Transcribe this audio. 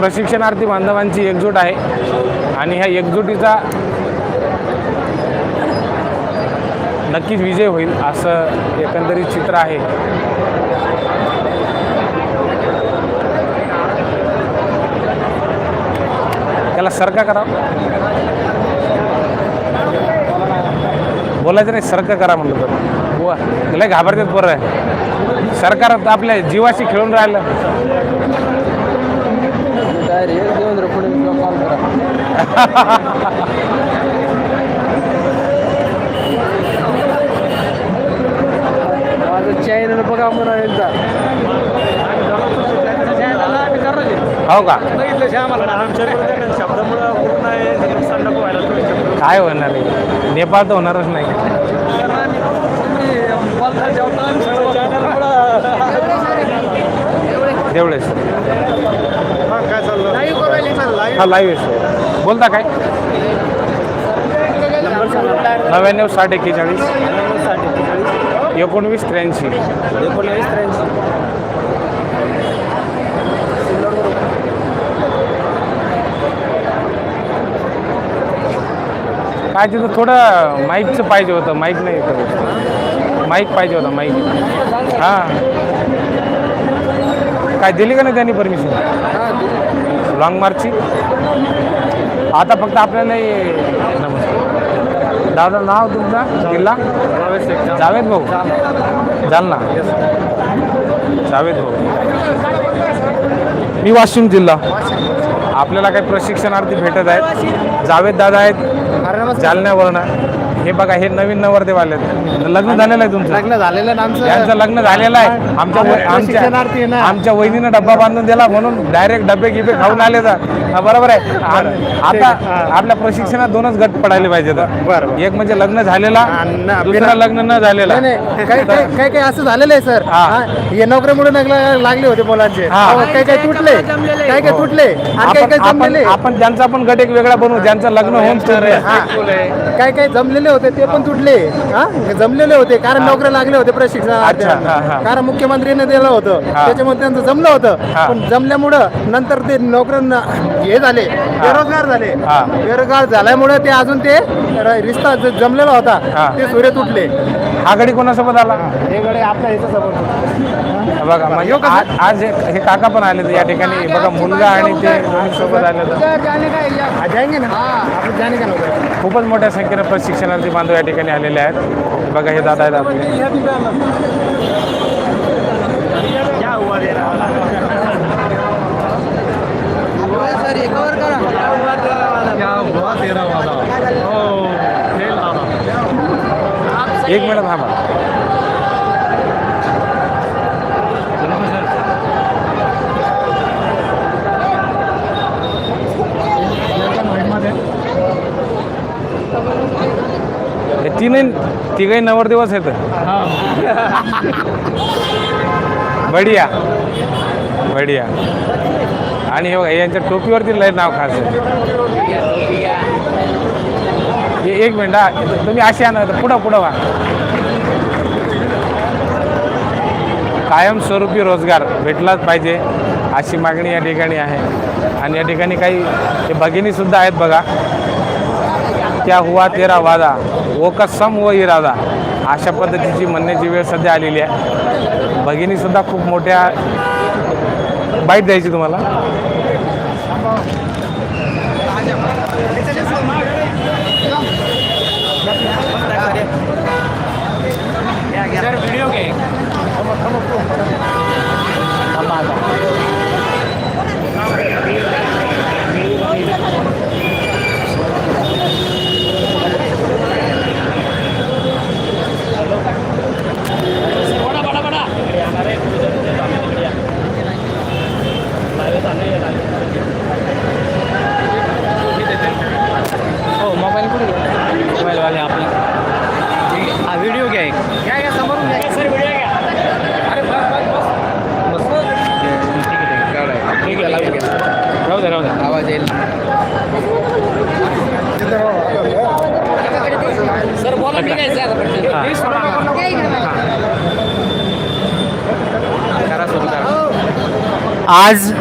प्रशिक्षणार्थी बांधवांची एकजूट आहे. आणि ह्या एकजुटीचा नक्कीच विजय होईल असं एकंदरीत चित्र आहे. त्याला सरका करा. बोलायचं नाही सरका करा म्हणलं तर. व लय घाबरतात बरं आहे सरकार आपल्या जीवाशी खेळून राहिलं डायरेक्ट देवेंद्र फडणवीसला कॉल करा माझं चॅनल बघा म्हणा एकदा. हो का? काय होणार नाही नेपाळ तर होणारच नाही. तेवढेच काय चाललं? हा लाईव्ह आहे. बोलता काय? नव्याण्णव साठ एक्केचाळीस. एकोणवीस त्र्याऐंशी. एकोणवीस त्र्याऐंशी काय तिथं थोडं माईकचं पाहिजे होतं माईक नाही करत माईक पाहिजे होता माईक. हां. काय दिली का नाही त्यांनी परमिशन लॉंग मार्चची आता फक्त आपल्याला नमस्कार दादा नाव तुमचं? जिल्हा? जावेद भाऊ? जालना. जावेद भाऊ. मी वाशिम जिल्हा. आपल्याला काही प्रशिक्षणार्थी भेटत आहेत. जावेद दादा आहेत. जालन्यावरनं. हे बघा हे नवीन नवरदेव आले लग्न झालेलं आहे तुमचं. लग्न झालेलं ना आमचं. यांचं लग्न झालेलं आहे. आमच्या आहे आमच्या ना. आमच्या वहिनीनं डब्बा बांधून दिला म्हणून डायरेक्ट डबे गिबे खाऊन आले तर. हा, बरोबर आहे. आ- आता आपल्या प्रशिक्षणात दोनच गट पडायले पाहिजे बरं. एक म्हणजे लग्न झालेला आणि दुसरा लग्न न झालेला. नाही नाही. काही काही काही काही असं झालेलं आहे सर. हा. हा, हे नोकरीमुळे नगला- लागले होते मुलांचे हा. अहो, काही काही तुटले. काही काही तुटले. आणि काही आपण काही आपण जमलेले. आपण त्यांचा पण गट एक वेगळा बनवू ज्यांचं लग्न होऊन तुटलंय. हा. काही काही जमलेले होते ते पण तुटले. हा? जमलेले होते कारण नोकऱ्या लागले होते. प्रशिक्षण कारण मुख्यमंत्र्यांनी दिलं होतं. त्याच्यामुळे त्यांचं जमलं होतं. पण जमल्यामुळं नंतर ते नोकऱ्यांना हे झाले बेरोजगार झाले. बेरोजगार झाल्यामुळे ते अजून ते रिश्ता जमलेला होता. ते सूर्य तुटले. हा गडी कोणासोबत आला? हे गडे आपल्या बघा म्हणजे आज हे काका पण आले या ठिकाणी. बघा मुलगा आणि ते सोबत आले ना. नव्हतं खूपच मोठ्या संख्येनं प्रशिक्षणार्थी बांधव या ठिकाणी आलेले आहेत. बघा दादा आहेत आपले. एक मिनिट थांबा. तीनही तिघही नवरदेवच आहेत. बढिया. बढिया. आणि हे बघा यांच्या टोपीवरती लय नाव खास आहे. एक मिनिट हा. तुम्ही असे आणा पुढं पुढं व्हा कायमस्वरूपी रोजगार भेटलाच पाहिजे अशी मागणी या ठिकाणी आहे. आणि या ठिकाणी काही भगिनीसुद्धा आहेत बघा. क्या हुआ तेरा वादा? वो कसम व इरादा। अशा पद्धतीची म्हणण्याची वेळ सध्या आलेली आहे. भगिनीसुद्धा खूप मोठ्या बाईट द्यायची तुम्हाला. सर बोला मी काय आज